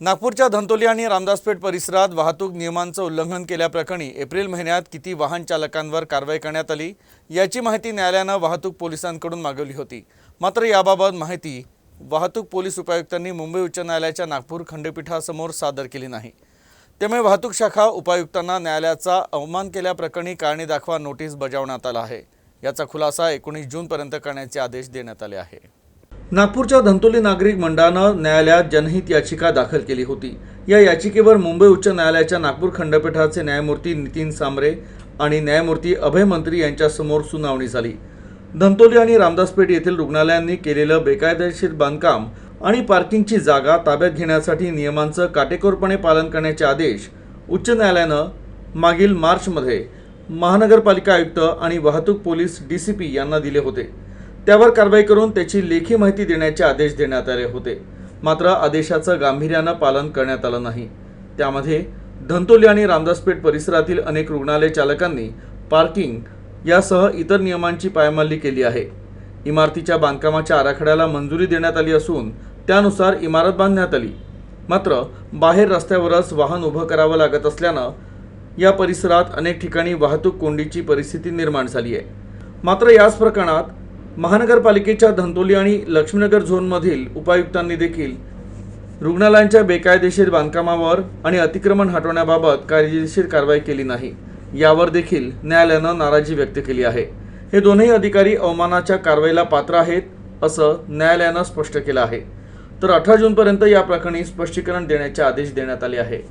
नागपूरच्या धंतोली आणि रामदासपेठ परिसरात वाहतूक नियमांचं उल्लंघन केल्याप्रकरणी एप्रिल महिन्यात किती वाहन चालकांवर कारवाई करण्यात आली याची माहिती न्यायालयानं वाहतूक पोलिसांकडून मागवली होती. मात्र याबाबत माहिती वाहतूक पोलीस उपायुक्तांनी मुंबई उच्च न्यायालयाच्या नागपूर खंडपीठासमोर सादर केली नाही. त्यामुळे वाहतूक शाखा उपायुक्तांना न्यायालयाचा अवमान केल्याप्रकरणी कारणे दाखवा नोटीस बजावण्यात आला आहे. याचा खुलासा एकोणीस जूनपर्यंत करण्याचे आदेश देण्यात आले आहे. नागपूरच्या धंतोली नागरिक मंडळानं न्यायालयात जनहित याचिका दाखल केली होती. या याचिकेवर मुंबई उच्च न्यायालयाच्या नागपूर खंडपीठाचे न्यायमूर्ती नितीन सांबरे आणि न्यायमूर्ती अभय मंत्री यांच्यासमोर सुनावणी झाली. धंतोली आणि रामदासपेठ येथील रुग्णालयांनी केलेलं बेकायदेशीर बांधकाम आणि पार्किंगची जागा ताब्यात घेण्यासाठी नियमांचं काटेकोरपणे पालन करण्याचे आदेश उच्च न्यायालयानं मागील मार्चमध्ये महानगरपालिका आयुक्त आणि वाहतूक पोलीस डी सी पी यांना दिले होते. त्यावर कारवाई करून त्याची लेखी माहिती देण्याचे आदेश देण्यात आले होते. मात्र आदेशाचं गांभीर्यानं पालन करण्यात आलं नाही. त्यामध्ये धंतोली आणि रामदासपेठ परिसरातील अनेक रुग्णालय चालकांनी पार्किंग यासह इतर नियमांची पायमल्ली केली आहे. इमारतीच्या बांधकामाच्या आराखड्याला मंजुरी देण्यात आली असून त्यानुसार इमारत बांधण्यात आली. मात्र बाहेर रस्त्यावरच वाहन उभं करावं लागत असल्यानं या परिसरात अनेक ठिकाणी वाहतूक कोंडीची परिस्थिती निर्माण झाली आहे. मात्र याच प्रकरणात महानगरपालिकेच्या धंतोली आणि लक्ष्मीनगर झोनमधील उपायुक्तांनी देखील रुग्णालयांच्या बेकायदेशीर बांधकामावर आणि अतिक्रमण हटवण्याबाबत कायदेशीर कारवाई केली नाही. यावर देखील न्यायालयानं नाराजी व्यक्त केली आहे. हे दोन्ही अधिकारी अवमानाच्या कारवाईला पात्र आहेत असं न्यायालयानं स्पष्ट केलं आहे. तर अठरा जूनपर्यंत या प्रकरणी स्पष्टीकरण देण्याचे आदेश देण्यात आले आहे.